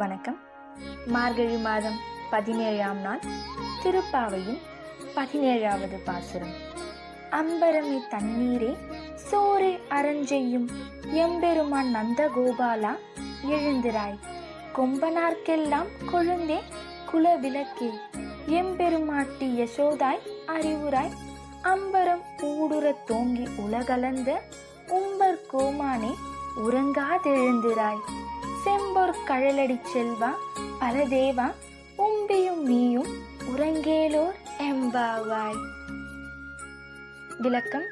வணக்கம். மார்கழி மாதம் பதினேழாம் நாள் திருப்பாவையின் பதினேழாவது பாசுரம். அம்பரமே தண்ணீரே சோரே அரஞ்செய்யும் எம்பெருமான் நந்தகோபாலா எழுந்திராய். கொம்பனார்க்கெல்லாம் கொழுந்தே குலவிளக்கே. எம்பெருமாட்டி யசோதாய் அறிவுராய் அம்பரம் ஊடுறத் தோங்கி உலகலந்த உம்பர் கோமானே உறங்காதெழுந்திராய். செம்பொர் கழலடி செல்வா பரதேவா உம்பியும் நீயும் உறங்கேலோர் எம்பாவாய். விளக்கம்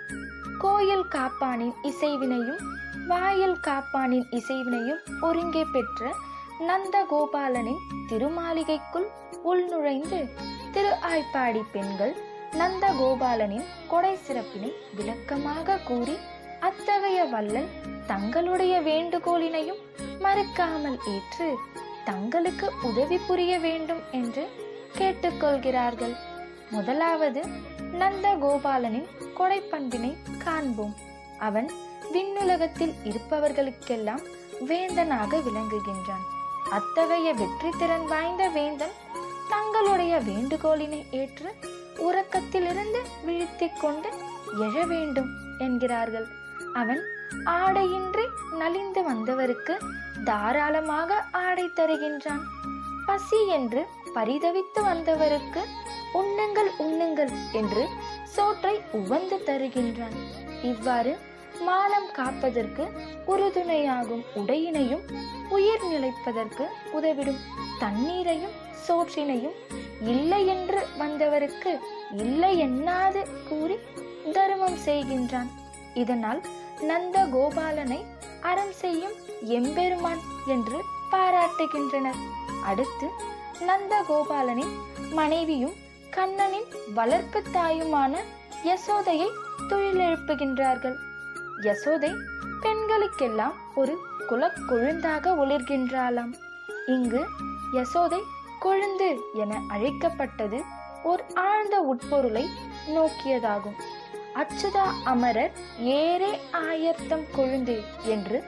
கோயில் காப்பானின் இசைவினையும் வாயில் காப்பானின் இசைவினையும் ஒருங்கே பெற்ற நந்தகோபாலனின் திருமாளிகைக்குள் உள்நுழைந்து திரு ஆய்ப்பாடி பெண்கள் நந்தகோபாலனின் கொடை சிறப்பினை விளக்கமாக கூறி அத்தகைய வள்ளல் தங்களுடைய வேண்டுகோளினையும் மறுக்காமல் ஏற்று தங்களுக்கு உதவி புரிய வேண்டும் என்று கேட்டுக்கொள்கிறார்கள். முதலாவது நந்தகோபாலனின் கொடைப்பண்பினை காண்போம். அவன் விண்ணுலகத்தில் இருப்பவர்களுக்கெல்லாம் வேந்தனாக விளங்குகின்றான். அத்தகைய வெற்றி திறன் வாய்ந்த வேந்தன் தங்களுடைய வேண்டுகோளினை ஏற்று உறக்கத்திலிருந்து விழித்திக் கொண்டு எழ வேண்டும் என்கிறார்கள். அவன் ஆடையின்றி நலிந்து வந்தவருக்கு தாராளமாக ஆடை தருகின்றான். பசி என்று பரிதவித்து வந்தவருக்கு உண்ணுங்கள் உண்ணுங்கள் என்று சோற்றை உவந்து தருகின்றான். இவ்வாறு மானம் காப்பதற்கு உறுதுணையாகும் உடையினையும் உயிர் நிலைப்பதற்கு உதவிடும் தண்ணீரையும் சோற்றினையும் இல்லை என்று வந்தவருக்கு இல்லை எண்ணாது கூறி தர்மம் செய்கின்றான். இதனால் நந்த கோபாலனை அறம் செய்யும் எம்பெருமான் என்று பாராட்டுகின்றனர். அடுத்து நந்த கோபாலனின் மனைவியும் கண்ணனின் வளர்ப்பு தாயுமான யசோதையை தொழிலெழுப்புகின்றார்கள். யசோதை பெண்களுக்கெல்லாம் ஒரு குலக்கொழுந்தாக ஒளிர்கின்றாளாம். இங்கு யசோதை கொழுந்து என அழைக்கப்பட்டது ஓர் ஆழ்ந்த உட்பொருளை நோக்கியதாகும். அச்சுதா அமரர் ஏரே ஆயர்த்தம் கொழுந்தே என்று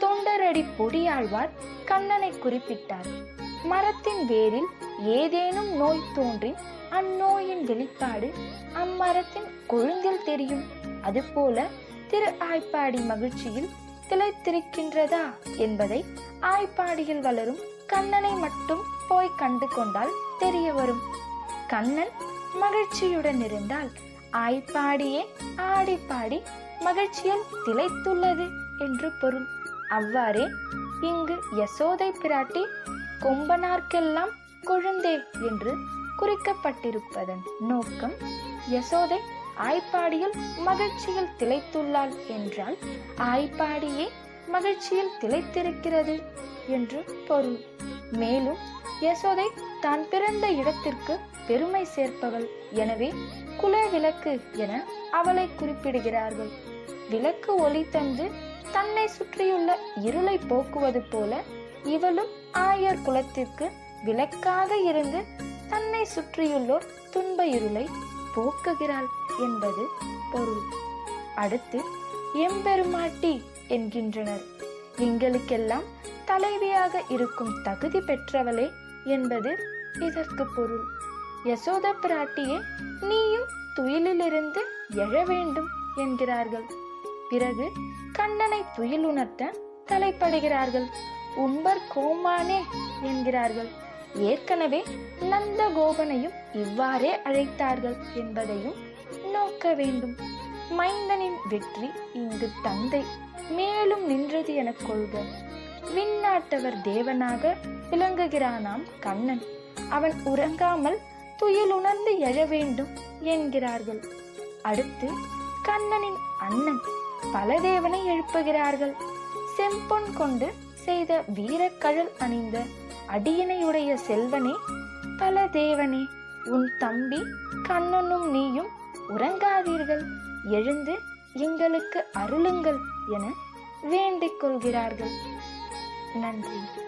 தொண்டரடி பொடியாழ்வார் கண்ணனை குறிப்பிட்டார். மரத்தின் வேரில் ஏதேனும் நோய் தோன்றி அந்நோயின் வெளிப்பாடு அம்மரத்தின் கொழுந்தில் தெரியும். அதுபோல திரு ஆய்ப்பாடி மகிழ்ச்சியில் திளைத்திருக்கின்றதா என்பதை ஆய்ப்பாடியில் வளரும் கண்ணனை மட்டும் போய் கண்டு கொண்டால் தெரிய வரும். கண்ணன் மகிழ்ச்சியுடன் இருந்தால் ஆய்ப்பாடியே ஆடிப்பாடி மகிழ்ச்சியில் திளைத்துள்ளது என்று பொருள். அவ்வாறே இங்கு யசோதை பிராட்டி கொம்பனார்க்கெல்லாம் கொழுந்தே என்று குறிக்கப்பட்டிருப்பதன் நோக்கம் யசோதை ஆய்ப்பாடியில் மகிழ்ச்சியில் திளைத்துள்ளாள் என்றால் ஆய்ப்பாடியே மகிழ்ச்சியில் திளைத்திருக்கிறது என்று பொருள். மேலும் யசோதை தான் பிறந்த இடத்திற்கு பெருமை சேர்ப்பவள். எனவே குல விளக்கு என அவளை குறிப்பிடுகிறார்கள். விளக்கு ஒளி தந்து தன்னை சுற்றியுள்ள இருளை போக்குவது போல இவளும் ஆயர் குலத்திற்கு விளக்காக இருந்து தன்னை சுற்றியுள்ளோர் துன்ப இருளை போக்குகிறாள் என்பது பொருள். அடுத்து எம்பெருமாட்டி என்கின்றனர். எங்களுக்கெல்லாம் தலைவியாக இருக்கும் தகுதி பெற்றவளே என்பது இதற்கு பொருள். யசோத பிராட்டியே நீயும் துயிலிலிருந்து எழ வேண்டும் என்கிறார்கள். பிறகு கண்ணனை துயில் உணர்த்த தலைப்படுகிறார்கள். உம்பர் கோமானே என்கிறார்கள். ஏற்கனவே நந்த கோபனையும் இவ்வாறே அழைத்தார்கள் என்பதையும் நோக்க வேண்டும். மைந்தனின் வெற்றி இங்கு தந்தை மேலும் நின்றது எனக் கொள்க. விண்ணாட்டவர் தேவனாக விளங்குகிறானாம் கண்ணன். அவன் உறங்காமல் துயில் உணர்ந்து எழ வேண்டும் என்கிறார்கள். அடுத்து கண்ணனின் அண்ணன் பலதேவனை எழுப்புகிறார்கள். செம்பொன் கொண்டு செய்த வீரக்கழல் அணிந்த அடியினையுடைய செல்வனே பலதேவனே உன் தம்பி கண்ணனும் நீயும் உறங்காதீர்கள். எழுந்து எங்களுக்கு அருளுங்கள் என வேண்டிக் கொள்கிறார்கள். Nancy.